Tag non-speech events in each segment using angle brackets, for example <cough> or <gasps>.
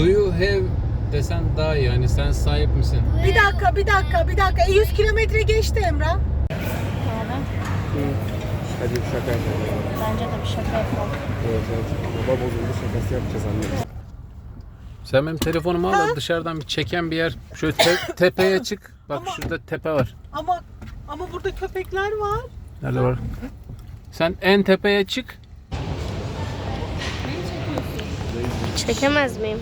Do you have desen daha iyi. Yani sen sahip misin? Bir dakika, bir dakika, bir dakika. E, 100 kilometre geçti Emrah. Hadi bir şaka yapalım. Bence de bir şaka yapalım. Evet evet. Baba bozuldu şakası yapacağız anne. Sen benim telefonumu al da dışarıdan bir çeken bir yer. Şöyle te- <laughs> tepeye çık. Bak Ama- şurada tepe var. Ama ama burada köpekler var. Nerede var? Sen en tepeye çık. Çekemez miyim?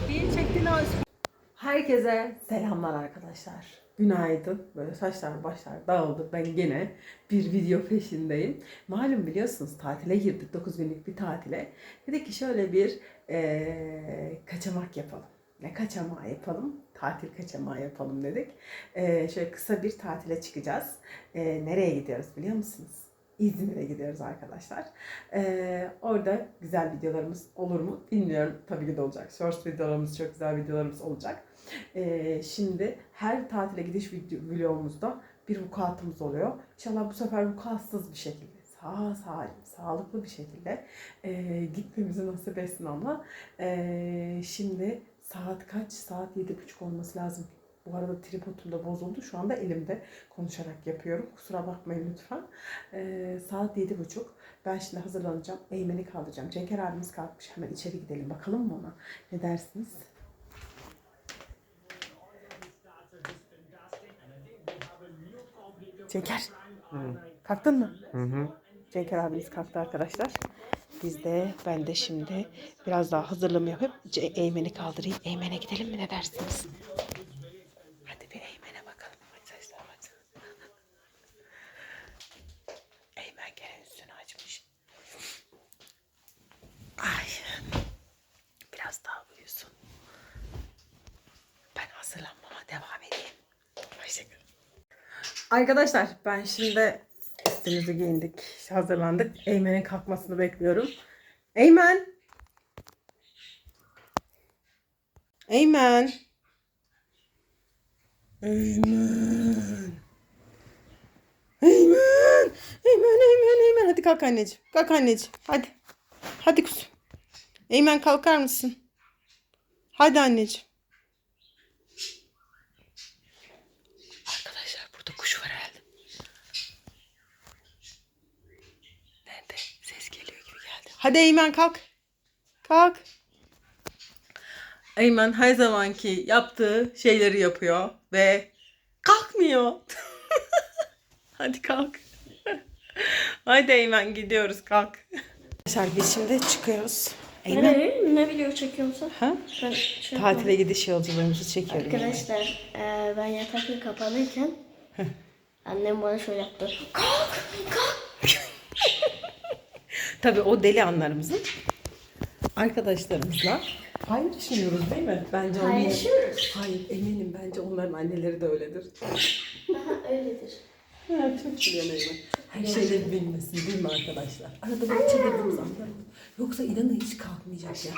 Herkese selamlar arkadaşlar. Günaydın. Böyle saçlar başlar dağıldı. Ben gene bir video peşindeyim. Malum biliyorsunuz tatile girdik. 9 günlük bir tatile. Dedik ki şöyle bir eee, kaçamak yapalım. Ne kaçamağı yapalım? Tatil kaçamağı yapalım dedik. Eee, şöyle kısa bir tatile çıkacağız. Eee, nereye gidiyoruz biliyor musunuz? İzmir'e gidiyoruz arkadaşlar. Ee, orada güzel videolarımız olur mu bilmiyorum. Tabii ki de olacak. Shorts videolarımız çok güzel videolarımız olacak. Ee, şimdi her tatile gidiş vlogumuzda bir vukuatımız oluyor. İnşallah bu sefer vukuatsız bir şekilde sağ salim, sağlıklı bir şekilde e, gitmemizi nasip etsin ama e, şimdi saat kaç? Saat yedi buçuk olması lazım. Bu arada tripodum da bozuldu. Şu anda elimde konuşarak yapıyorum. Kusura bakmayın lütfen. E, saat yedi buçuk. Ben şimdi hazırlanacağım. Eymen'i kaldıracağım. Cenker abimiz kalkmış. Hemen içeri gidelim. Bakalım mı ona? Ne dersiniz? Cenker. Kalktın mı? Hı hı. Cenker abimiz kalktı arkadaşlar. Biz de ben de şimdi biraz daha hazırlığımı yapıp Eymen'i kaldırayım. Eymen'e gidelim mi ne dersiniz? Hadi bir Eymen'e bakalım. Hadi sesler hadi. Eymen gene üstünü açmış. Ay. Biraz daha uyusun. Ben hazırlanmama devam edeyim. Hoşçakalın. Arkadaşlar ben şimdi üstümüzü giyindik, hazırlandık. Eymen'in kalkmasını bekliyorum. Eymen! Eymen! Eymen! Eymen! Eymen, Eymen, Eymen. Hadi kalk anneciğim. Kalk anneciğim. Hadi. Hadi kuzum. Eymen kalkar mısın? Hadi anneciğim. Arkadaşlar burada kuş var herhalde. Nerede? Ses geliyor gibi geldi. Hadi Eymen kalk. Kalk. Eymen her zamanki yaptığı şeyleri yapıyor ve kalkmıyor. <laughs> Hadi kalk. <laughs> Hadi Eymen gidiyoruz kalk. Arkadaşlar biz şimdi çıkıyoruz. Eymen. Ne, ne video çekiyorsun sen? Ha? Ben şey Tatile gidiş yolculuğumuzu çekiyorum. Arkadaşlar e, ben yatakta kapanırken annem bana şöyle yaptı. Kalk kalk. <laughs> Tabii o deli anlarımızın arkadaşlarımızla paylaşmıyoruz değil mi? Bence onu- Paylaşıyoruz. Hayır eminim bence onların anneleri de öyledir. Aha öyledir. Ha, çok biliyorum. Her şeyleri bilmesin değil mi arkadaşlar? Arada böyle çıldırdığımız anlar olur. Yoksa inanın hiç kalkmayacak ya.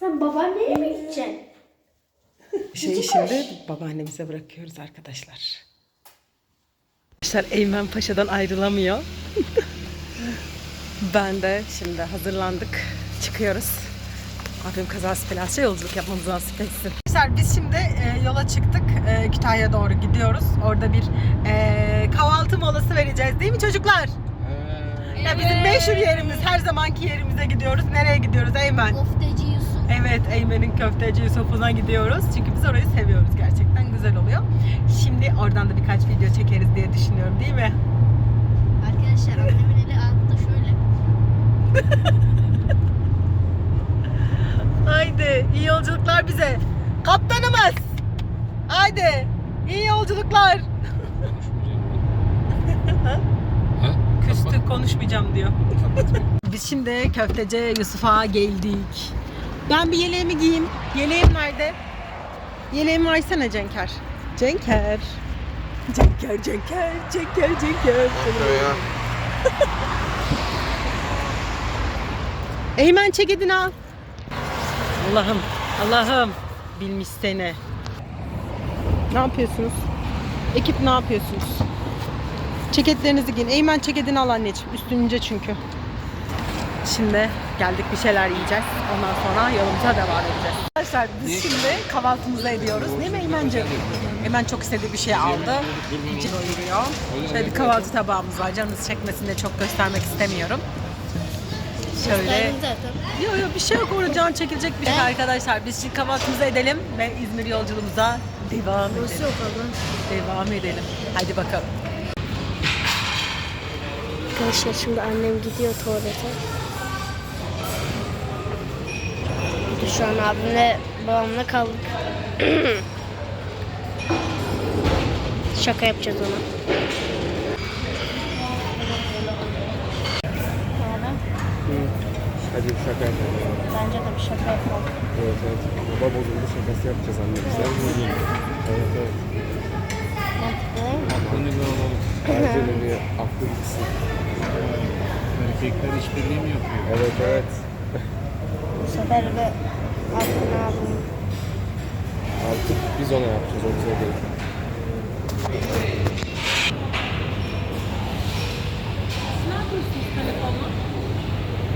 Sen babaanneye mi gideceksin? <laughs> Şeyi şimdi babaannemize bırakıyoruz arkadaşlar. Arkadaşlar Eymen Paşa'dan ayrılamıyor. <laughs> ben de şimdi hazırlandık. Çıkıyoruz. Abim kazası belası yolculuk yapmamızı nasip etsin. Arkadaşlar biz şimdi e, yola çıktık. E, Kütahya'ya doğru gidiyoruz. Orada bir e, kahvaltı molası vereceğiz değil mi çocuklar? Ya bizim meşhur yerimiz, her zamanki yerimize gidiyoruz. Nereye gidiyoruz Eymen? Kofteci Yusuf. Evet, Eymen'in köfteci Yusuf'una gidiyoruz. Çünkü biz orayı seviyoruz. Gerçekten güzel oluyor. Şimdi oradan da birkaç video çekeriz diye düşünüyorum değil mi? Arkadaşlar annemin. <laughs> Haydi, iyi yolculuklar bize. Kaptanımız! Haydi, iyi yolculuklar. Küstü, konuşmayacağım diyor. Biz şimdi köfteci Yusuf'a geldik. Ben bir yeleğimi giyeyim. Yeleğim nerede? Yeleğimi versene Cenker. Cenker. Cenker, Cenker, Cenker, Cenker. <laughs> Eymen ceketini al. Allah'ım, Allah'ım. Bilmiş seni. Ne yapıyorsunuz? Ekip ne yapıyorsunuz? Ceketlerinizi giyin. Eymen ceketini al anneciğim. Üstünce çünkü. Şimdi geldik bir şeyler yiyeceğiz. Ondan sonra yolumuza devam edeceğiz. Arkadaşlar biz şimdi kahvaltımızı ediyoruz. Değil mi Eymen'ciğim? Eymen çok istediği bir şey aldı. İçin uyuruyor. Şöyle bir kahvaltı tabağımız var. Canınız çekmesin de çok göstermek istemiyorum. Şöyle. Yok yok bir şey yok orada can çekilecek bir şey arkadaşlar. Biz şimdi kahvaltımızı edelim ve İzmir yolculuğumuza devam edelim. Devam edelim. Hadi bakalım. Arkadaşlar şimdi annem gidiyor tuvalete. Biz şu an abimle babamla kaldık. <clears throat> Şaka yapacağız ona. Hadi bir şaka yapalım. Bence de bir şaka yapalım. Evet evet. Baba bozuldu şakası yapacağız annemizle. Evet evet. Aklını bir alalım. Bence bir aklı gitsin. Erkekler işbirliği mi yapıyor? Evet evet. Bu sefer de aklını abim. Artık biz ona yapacağız o bize değil.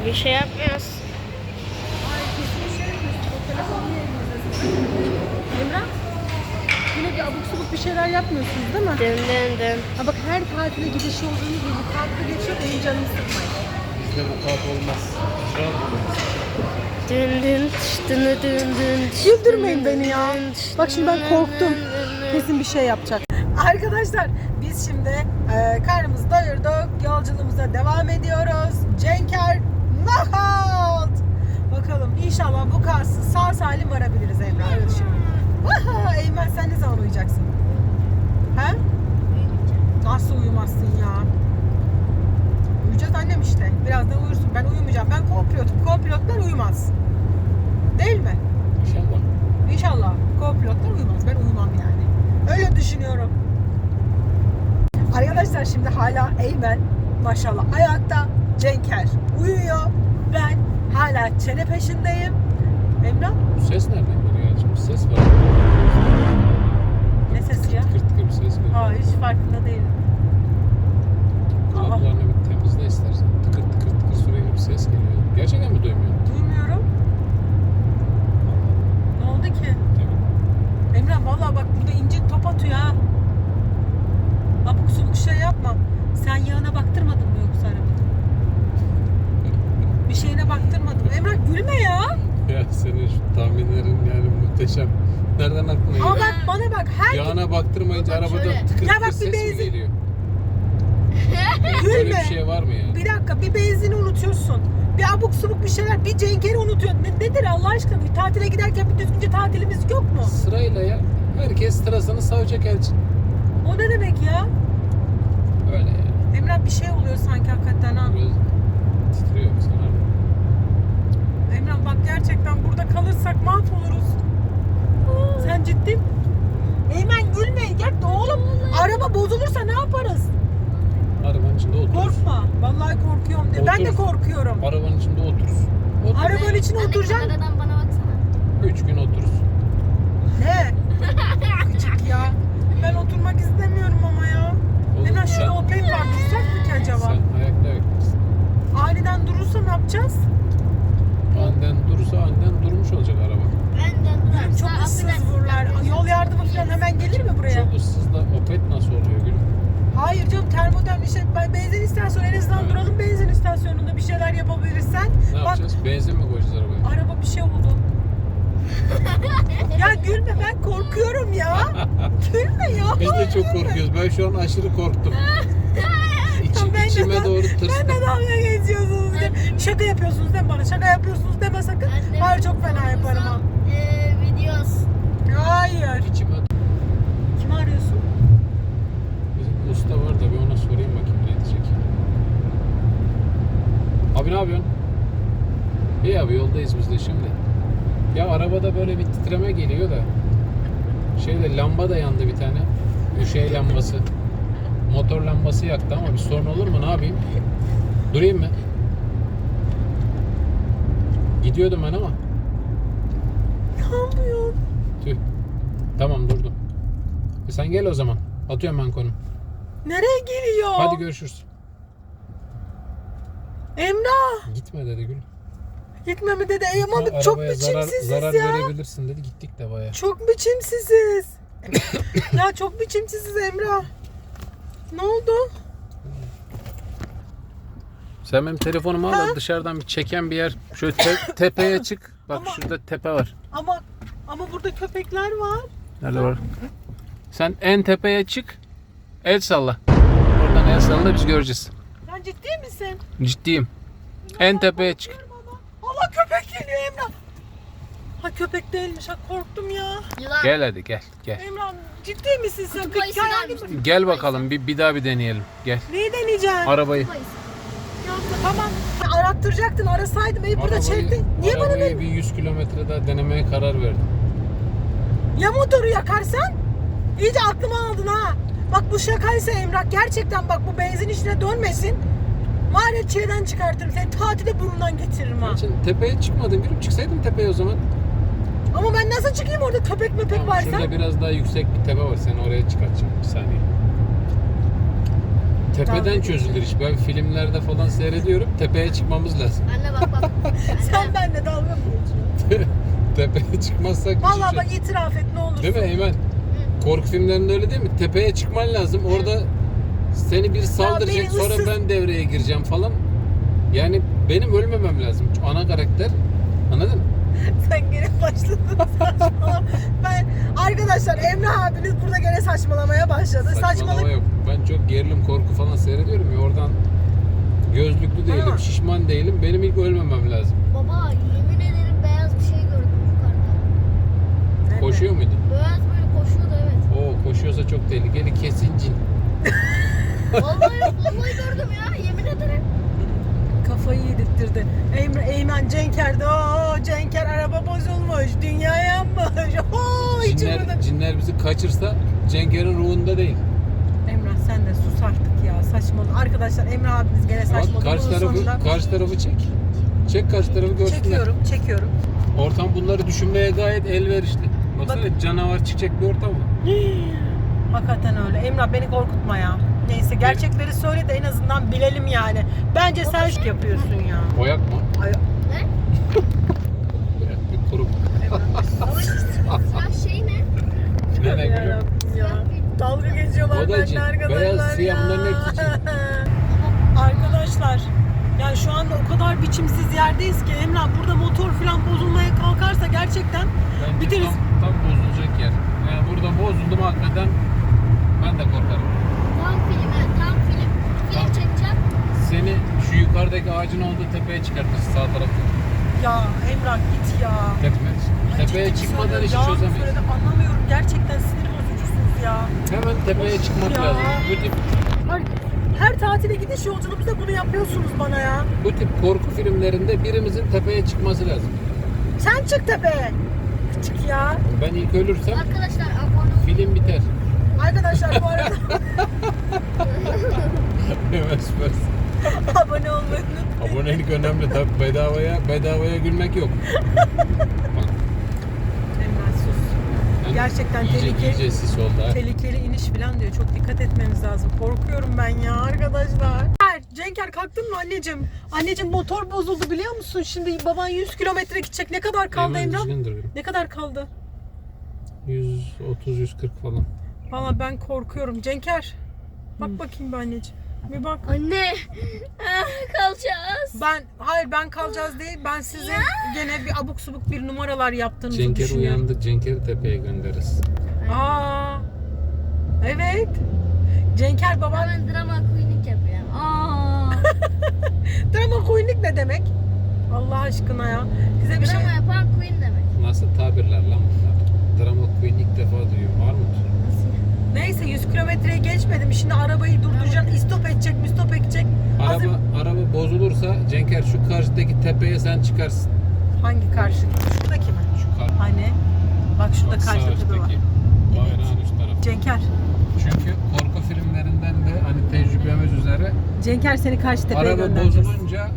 Bir şey yapmıyoruz. Emrah, yine bir abuk subuk bir şeyler yapmıyorsunuz değil mi? Dön. Ha bak her tatile gidiş olduğunuz gibi bu tatile geçiyor benim canımı sıkmayın. Bizde bu kağıt olmaz. Şu an olmaz. Dün dün dün dün dün Güldürmeyin beni ya. Bak şimdi ben korktum. Kesin bir şey yapacak. Arkadaşlar biz şimdi e, karnımızı doyurduk. Yolculuğumuza devam ediyoruz. Cenker knockout. Bakalım inşallah bu kalsın sağ salim varabiliriz düşünüyorum. Vaha, Eymen sen ne zaman uyuyacaksın? He? Nasıl uyumazsın ya? Uyuyacağız annem işte. Birazdan uyursun. Ben uyumayacağım. Ben co-pilotum. Co-pilotlar uyumaz. Değil mi? İnşallah. İnşallah co-pilotlar uyumaz. Ben uyumam yani. Öyle düşünüyorum. Arkadaşlar şimdi hala Eymen maşallah ayakta. Cenker uyuyor. Ben hala çene peşindeyim. Emrah Bu ses nereden geliyor? Şimdi ses var. ne sesi ya? Tıkır tıkır bir ses geliyor. Aa hiç farkında değilim. Kulaklarını bir temizle istersen. Tıkır tıkır tıkır sürekli bir ses geliyor. Gerçekten mi duymuyorsun? duymuyorum. Ne oldu ki? Tabii. Emrah vallahi bak burada ince top atıyor ha. Abuk subuk şey yapma. Sen yağına baktırmadın mı yoksa arabanın? Şeyine baktırmadın mı? Emrah gülme ya. Ya senin şu tahminlerin yani muhteşem. Nereden aklına Ama geliyor? bak bana bak her Yağına baktırmayınca Bak arabada şöyle. tıkır Ya tıkır bak bir ses mi benzin- geliyor? <laughs> Böyle gülme. bir şey var mı ya? Bir dakika bir benzini unutuyorsun. Bir abuk subuk bir şeyler, bir cenkeri unutuyorsun. Ne, nedir Allah aşkına? Bir tatile giderken bir düzgünce tatilimiz yok mu? Sırayla ya. Herkes sırasını savacak elçin. O ne demek ya? Öyle ya. Emrah bir şey oluyor sanki hakikaten ha. Biraz titriyor sefer. Emrah bak gerçekten burada kalırsak mahvoluruz. Sen ciddi Eymen gülme. Gel oğlum araba bozulursa ne yaparız? Arabanın içinde otururuz. Korkma. Vallahi korkuyorum de. Ben de Otur. korkuyorum. Arabanın içinde otururuz. Otur. Arabanın içine oturacaksın. kameradan bana baksana. Üç gün otururuz. Ne? Küçük ya. Ben oturmak istemiyorum ama ya. Oğlum Hemen sen- şurada Opel var. Duracak mı ki acaba? Sen ayakta beklersin. Aniden durursa ne yapacağız? Anden durursa anden durmuş olacak araba. Benden Gülüm çok ıssız buralar. Yol yardımı falan hemen gelir mi buraya? Çok ıssız da opet nasıl oluyor gülüm? Hayır canım termodem bir şey. Ben benzin istasyonu en azından Evet. duralım benzin istasyonunda bir şeyler yapabilirsen. Ne Bak yapacağız? Benzin mi koyacağız arabaya? araba bir şey oldu. ya gülme ben korkuyorum ya. gülme ya. Biz de çok korkuyoruz. Ben şu an aşırı korktum. İçim, Ben içime doğru Ben tırstım. de dalga geçiyorsunuz de. Şaka yapıyorsunuz deme bana. Şaka yapıyorsunuz deme sakın. Hayır çok fena yaparım ha. Eee videos. Hayır. İçime usta var da bir ona sorayım bakayım ne diyecek. Abi ne yapıyorsun? İyi abi yoldayız biz de şimdi. Ya arabada böyle bir titreme geliyor da. Şeyde lamba da yandı bir tane. Şey lambası. Motor lambası yaktı ama bir sorun olur mu? Ne yapayım? Durayım mı? Gidiyordum ben ama. Ne yapıyorsun? Tüh. Tamam durdum. E sen gel o zaman. Atıyorum ben konu. Nereye geliyor? Hadi görüşürüz. Emrah Gitme dedi Gül. gitme mi dedi. Ey aman Arabaya çok zarar, biçimsiziz zarar ya. verebilirsin dedi. Gittik de baya. Çok biçimsiziz. ya çok biçimsiziz Emrah. Ne oldu? Sen benim telefonumu al da dışarıdan bir çeken bir yer. Şöyle te- <laughs> tepeye çık. Bak Ama- şurada tepe var. Ama ama burada köpekler var. Nerede var? Sen en tepeye çık. El salla. Oradan el salla biz göreceğiz. Sen ciddi misin? Ciddiyim. En tepeye çık. Allah köpek geliyor Emrah. Ha köpek değilmiş ha korktum ya. Yılan. Gel hadi gel gel. Emrah ciddi misin sen? Kutup ayısı gelmiş. gibi. Gel bakalım bir, bir daha bir deneyelim. Gel. Neyi deneyeceksin? Arabayı. Ya tamam. Arattıracaktın arasaydım. İyi burada Arabayı- çektin. Niye bana arabayı ne? bir 100 kilometre daha denemeye karar verdim. Ya motoru yakarsan? İyice aklıma aldın ha. Bak bu şakaysa Emrah gerçekten bak bu benzin işine dönmesin. Ya çileden çıkartırım seni tatile burnundan getiririm ha. Için tepeye çıkmadın. Gülüm çıksaydın tepeye o zaman. Ama ben nasıl çıkayım orada köpek mepek Tamam, varsa? şurada biraz daha yüksek bir tepe var. Seni oraya çıkartacağım. Bir saniye. Tepeden Tamam. çözülür iş. Ben filmlerde falan seyrediyorum. Tepeye çıkmamız lazım. Anne bak bak. <laughs> Sen benimle dalga mı geçiyorsun? <laughs> Tepeye çıkmazsak Vallahi bak düşeceğiz. itiraf et ne olursun. Değil mi Eymen? Korku filmlerinde öyle değil mi? Tepeye çıkman lazım. Orada seni bir saldıracak. beni Sonra ıssız- ben devreye gireceğim falan. Yani benim ölmemem lazım. Çünkü Ana karakter. Anladın mı? <laughs> Sen gene başladın saçmalama. ben arkadaşlar Emrah abiniz burada gene saçmalamaya başladı. Saçmalama Saçmalık. yok. Ben çok gerilim korku falan seyrediyorum ya oradan gözlüklü değilim, Ha. şişman değilim. Benim ilk ölmemem lazım. Baba yemin ederim beyaz bir şey gördüm yukarıda. Koşuyor muydu? Beyaz böyle koşuyordu evet. Oo koşuyorsa çok tehlikeli. Kesin cin. <laughs> Vallahi vallahi gördüm ya yemin ederim. Kafayı yedirttirdi. Emre, Eymen Cenker de ooo Cenker araba bozulmuş. Dünya yanmış. <laughs> Oo, Cinler, cinler bizi kaçırsa Cenker'in ruhunda değil. Emrah sen de sus artık ya saçmalı. Arkadaşlar Emre abiniz gene Bak saçmalı. karşı tarafı, sonunda- karşı tarafı çek. Çek karşı tarafı görsünler. Çekiyorum, çekiyorum. Ortam bunları düşünmeye gayet elverişli. Baksana Bak- canavar çiçek bir ortam mı? <gasps> Hakikaten öyle. Emrah beni korkutma ya. Neyse gerçekleri söyle de en azından bilelim yani. Bence sen şık yapıyorsun ya. Boyak mı? Ay, Ne? Boyak bir kurum. Siyah şey ne? Ne ne gülüm? yarabbim ya. Dalga geçiyorlar benimle arkadaşlar Beyaz, siyah, ya. bunların hepsi cin. arkadaşlar yani şu anda o kadar biçimsiz yerdeyiz ki Emrah burada motor falan bozulmaya kalkarsa gerçekten Bence biteriz. tam, tam bozulacak yer. Yani burada bozuldum hakikaten ben de korkarım. Tam film evet tam film. Film çekeceğim. Seni şu yukarıdaki ağacın olduğu tepeye çıkartırız sağ tarafta. Ya Emrah git ya. Ay, Tepeye ciddi çıkmadan söylüyorum, işi yalan çözemeyiz. söyledim, anlamıyorum gerçekten sinir bozucusunuz ya. Hemen tepeye çıkmak Ya. lazım. Bu tip, Her tatile gidiş yolculuğumuzda bunu yapıyorsunuz bana ya. bu tip korku filmlerinde birimizin tepeye çıkması lazım. Sen çık tepeye. Çık ya. Ben ilk ölürsem Arkadaşlar abone olun. film biter. Arkadaşlar bu arada Evet süper. abone olmayı unutmayın. Abonelik önemli tabii bedavaya bedavaya gülmek yok. Emrah sus. Yani Gerçekten iyice, tehlikeli. iyice sis oldu ha. Tehlikeli iniş falan diyor. Çok dikkat etmemiz lazım. Korkuyorum ben ya arkadaşlar. Cenker kalktın mı anneciğim? Anneciğim motor bozuldu biliyor musun? Şimdi baban 100 kilometre gidecek. Ne kadar kaldı Hemen Emrah? Ne kadar kaldı? 130-140 falan. Valla ben korkuyorum. Cenker. Bak bakayım bir anneciğim. Bir bak. Anne ah, kalacağız. Ben hayır ben kalacağız değil. Ben size gene bir abuk subuk bir numaralar yaptığınızı Cenker düşünüyorum. uyandı. Cenker'i tepeye göndeririz. Aa. Evet. Cenker baban Ben drama queenlik yapıyorum. Aa. <laughs> drama queenlik ne demek? Allah aşkına ya. Size bir şey drama yapan queen demek. Nasıl tabirler lan bunlar? Drama Queen ilk defa duyuyorum. Var mı? Neyse 100 kilometreyi geçmedim. Şimdi arabayı durduracaksın. istop edecek, müstop edecek. Hazır- Araba, araba bozulursa Cenker şu karşıdaki tepeye sen çıkarsın. Hangi karşı? Şuradaki mi? Şu kar. Hani? Bak şurada Bak, karşı tepe var. üst tarafı. Cenker. Çünkü korku filmlerinden de hani tecrübemiz üzere Cenker seni karşı tepeye araba göndereceğiz. bozulunca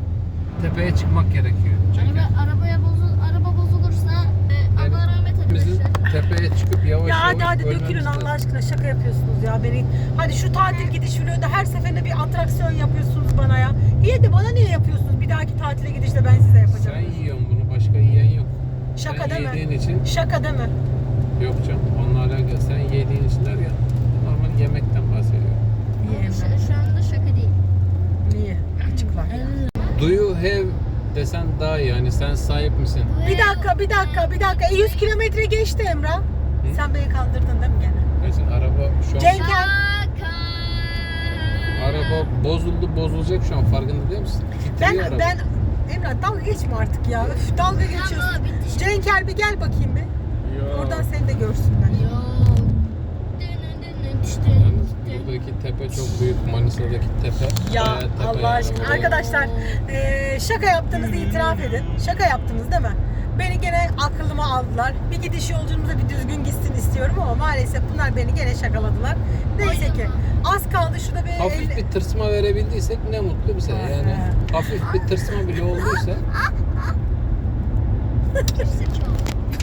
tepeye çıkmak gerekiyor. Cenker. Araba, araba bozulursa e, Allah rahmet Bizim eylesin. Tepeye çıkıp yavaş Ya yavaş hadi Koy- hadi koymamız dökülün lazım. Allah aşkına şaka yapıyorsunuz ya beni. Hadi şu tatil gidiş vlogu da her seferinde bir atraksiyon yapıyorsunuz bana ya. İyi de bana niye yapıyorsunuz? Bir dahaki tatile gidişte ben size yapacağım. Sen yiyorsun bunu başka yiyen yok. Şaka sen deme. yediğin için Şaka deme. yok canım onunla alakalı. Sen yediğin için derken normal yemekten bahsediyorum. Niye Şu, anda şaka değil. Niye? Gıcıklar. Do you have desen daha iyi. Yani sen sahip misin? Bir dakika, bir dakika, bir dakika. E, 100 kilometre geçti Emrah. Sen beni kandırdın değil mi gene? Mesela araba şu an Cenk- araba bozuldu bozulacak şu an farkında değil misin? Ben, Titriyor araba. ben, Emrah dalga geçme artık ya. Üf, dalga geçiyorsun. Cenker bir gel bakayım bir. Ya. Oradan seni de görsünler. Tepe çok büyük. Manisa'daki tepe. Ya bayağı tepe Allah aşkına. Arkadaşlar eee, şaka yaptığınızı itiraf edin. Şaka yaptınız değil mi? Beni gene akıllıma aldılar. Bir gidiş yolculuğumuza bir düzgün gitsin istiyorum ama maalesef bunlar beni gene şakaladılar. Neyse ki az kaldı şurada bir Hafif bir tırsma verebildiysek ne mutlu bize. Yani hafif bir tırsma bile olduysa.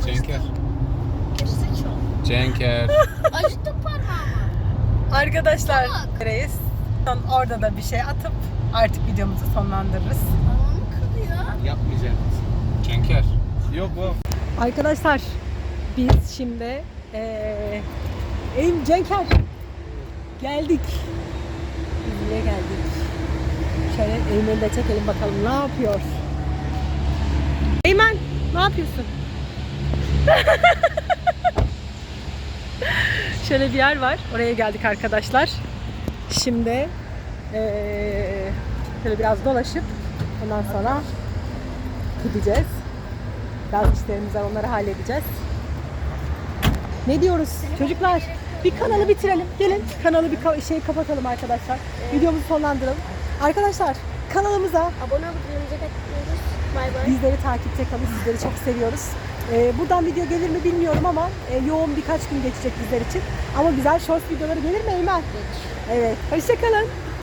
Cenker. Gerizekalı. Cenker. Arkadaşlar reis orada da bir şey atıp artık videomuzu sonlandırırız. Yapmayacağım. Cenker. Yok bu. Arkadaşlar biz şimdi eee Eyüm Cenker geldik. İzmir'e geldik. Şöyle Eymen'i de çekelim bakalım ne yapıyor. Eymen ne yapıyorsun? <laughs> Şöyle bir yer var. Oraya geldik arkadaşlar. Şimdi eee şöyle biraz dolaşıp ondan sonra gideceğiz. Bazı işlerimiz var onları halledeceğiz. Ne diyoruz çocuklar? Bir kanalı bitirelim. Gelin kanalı bir şey kapatalım arkadaşlar. Videomuzu sonlandıralım. Arkadaşlar kanalımıza Abone olup. Bay bay. bizleri takipte kalın. Sizleri çok seviyoruz. Ee, buradan video gelir mi bilmiyorum ama e, yoğun birkaç gün geçecek bizler için. Ama güzel short videoları gelir mi Eymen? Evet. Hoşçakalın.